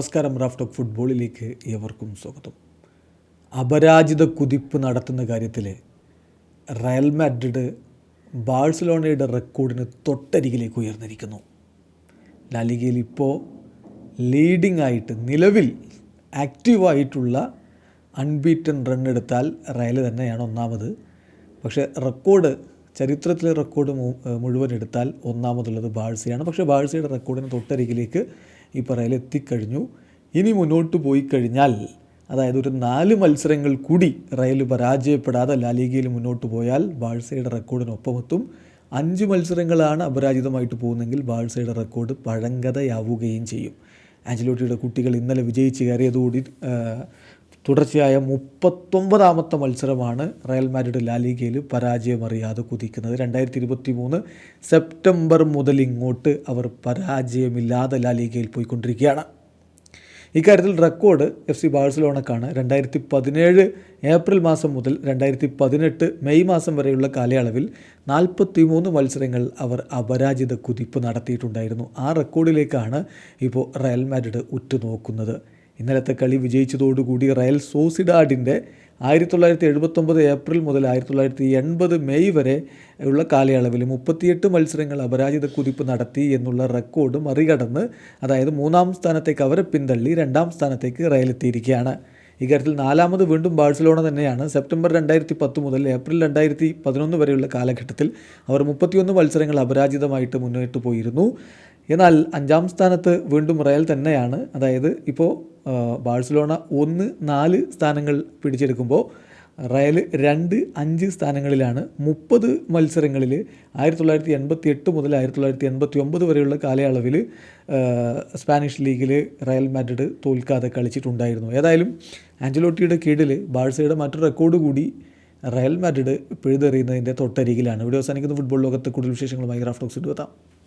നമസ്കാരം Raf talk ഫുട്ബോളിലേക്ക് ഏവർക്കും സ്വാഗതം. അപരാജിത കുതിപ്പ് നടത്തുന്ന കാര്യത്തിൽ റയൽ മാഡ്രിഡ് ബാഴ്സലോണയുടെ റെക്കോർഡിന് തൊട്ടരികിലേക്ക് ഉയർന്നിരിക്കുന്നു. ലാലിഗയിൽ ഇപ്പോൾ ലീഡിംഗ് ആയിട്ട് നിലവിൽ ആക്റ്റീവായിട്ടുള്ള അൺബീറ്റൻ റൺ എടുത്താൽ റയൽ തന്നെയാണ് ഒന്നാമത്. പക്ഷേ റെക്കോർഡ് ചരിത്രത്തിലെ റെക്കോർഡ് മുഴുവൻ എടുത്താൽ ഒന്നാമതുള്ളത് ബാഴ്സയാണ്. പക്ഷേ ബാഴ്സയുടെ റെക്കോർഡിന് തൊട്ടരികിലേക്ക് ഇപ്പോൾ റയൽ എത്തിക്കഴിഞ്ഞു. ഇനി മുന്നോട്ട് പോയി കഴിഞ്ഞാൽ അതായത് ഒരു നാല് മത്സരങ്ങൾ കൂടി റയൽ പരാജയപ്പെടാതെ ലാലീഗയിൽ മുന്നോട്ട് പോയാൽ ബാഴ്സയുടെ റെക്കോർഡിനൊപ്പമെത്തും അഞ്ച് മത്സരങ്ങളാണ് അപരാജിതമായിട്ട് പോകുന്നതെങ്കിൽ ബാഴ്സയുടെ റെക്കോർഡ് പഴങ്കഥയാവുകയും ചെയ്യും. ആഞ്ചലോട്ടിയുടെ കുട്ടികൾ ഇന്നലെ വിജയിച്ച് കയറിയതോടി തുടർച്ചയായ മുപ്പത്തൊമ്പതാമത്തെ മത്സരമാണ് റയൽ മാഡ്രിഡ് ലാലിഗയിൽ പരാജയമറിയാതെ കുതിക്കുന്നത്. രണ്ടായിരത്തി ഇരുപത്തി മൂന്ന് സെപ്റ്റംബർ മുതൽ ഇങ്ങോട്ട് അവർ പരാജയമില്ലാതെ ലാലിഗയിൽ പോയിക്കൊണ്ടിരിക്കുകയാണ്. ഇക്കാര്യത്തിൽ റെക്കോർഡ് എഫ് സി ബാഴ്സലോണക്കാണ്. രണ്ടായിരത്തി പതിനേഴ് ഏപ്രിൽ മാസം മുതൽ രണ്ടായിരത്തി പതിനെട്ട് മെയ് മാസം വരെയുള്ള കാലയളവിൽ നാൽപ്പത്തി മൂന്ന് മത്സരങ്ങൾ അവർ അപരാജിത കുതിപ്പ് നടത്തിയിട്ടുണ്ടായിരുന്നു. ആ റെക്കോർഡിലേക്കാണ് ഇപ്പോൾ റയൽ മാഡ്രിഡ് ഉറ്റുനോക്കുന്നത്. ഇന്നലത്തെ കളി വിജയിച്ചതോടുകൂടി റയൽ സോസിഡാഡിന്റെ ആയിരത്തി തൊള്ളായിരത്തി എഴുപത്തൊമ്പത് ഏപ്രിൽ മുതൽ ആയിരത്തി തൊള്ളായിരത്തി എൺപത് മെയ് വരെ ഉള്ള കാലയളവിൽ മുപ്പത്തിയെട്ട് മത്സരങ്ങൾ അപരാജിത കുതിപ്പ് നടത്തി എന്നുള്ള റെക്കോർഡ് മറികടന്ന് അതായത് മൂന്നാം സ്ഥാനത്തേക്ക് അവരെ പിന്തള്ളി രണ്ടാം സ്ഥാനത്തേക്ക് റയൽ എത്തിയിരിക്കുകയാണ്. ഇക്കാര്യത്തിൽ നാലാമത് വീണ്ടും ബാഴ്സലോണ തന്നെയാണ്. സെപ്റ്റംബർ രണ്ടായിരത്തി പത്ത് മുതൽ ഏപ്രിൽ രണ്ടായിരത്തി പതിനൊന്ന് വരെയുള്ള കാലഘട്ടത്തിൽ അവർ മുപ്പത്തിയൊന്ന് മത്സരങ്ങൾ അപരാജിതമായിട്ട് മുന്നോട്ട് പോയിരുന്നു. എന്നാൽ അഞ്ചാം സ്ഥാനത്ത് വീണ്ടും റയൽ തന്നെയാണ്. അതായത് ഇപ്പോൾ ബാഴ്സലോണ ഒന്ന് നാല് സ്ഥാനങ്ങൾ പിടിച്ചെടുക്കുമ്പോൾ റയൽ രണ്ട് അഞ്ച് സ്ഥാനങ്ങളിലാണ്. മുപ്പത് മത്സരങ്ങളിൽ ആയിരത്തി തൊള്ളായിരത്തി എൺപത്തി എട്ട് മുതൽ ആയിരത്തി തൊള്ളായിരത്തി എൺപത്തി ഒമ്പത് വരെയുള്ള കാലയളവിൽ സ്പാനിഷ് ലീഗിൽ റയൽ മാഡ്രിഡ് തോൽക്കാതെ കളിച്ചിട്ടുണ്ടായിരുന്നു. ഏതായാലും ആഞ്ചലോട്ടിയുടെ കീഴിൽ ബാഴ്സയുടെ മറ്റൊരു റെക്കോർഡ് കൂടി റയൽ മാഡ്രിഡ് പിഴുതെറിയുന്നതിന്റെ തൊട്ടരികിലാണ്. ഇവിടെ അവസാനിക്കുന്ന. ഫുട്ബോൾ ലോകത്ത് കൂടുതൽ വിശേഷങ്ങളുമായി ഗ്രാഫ്റ്റോക്സ് എത്താം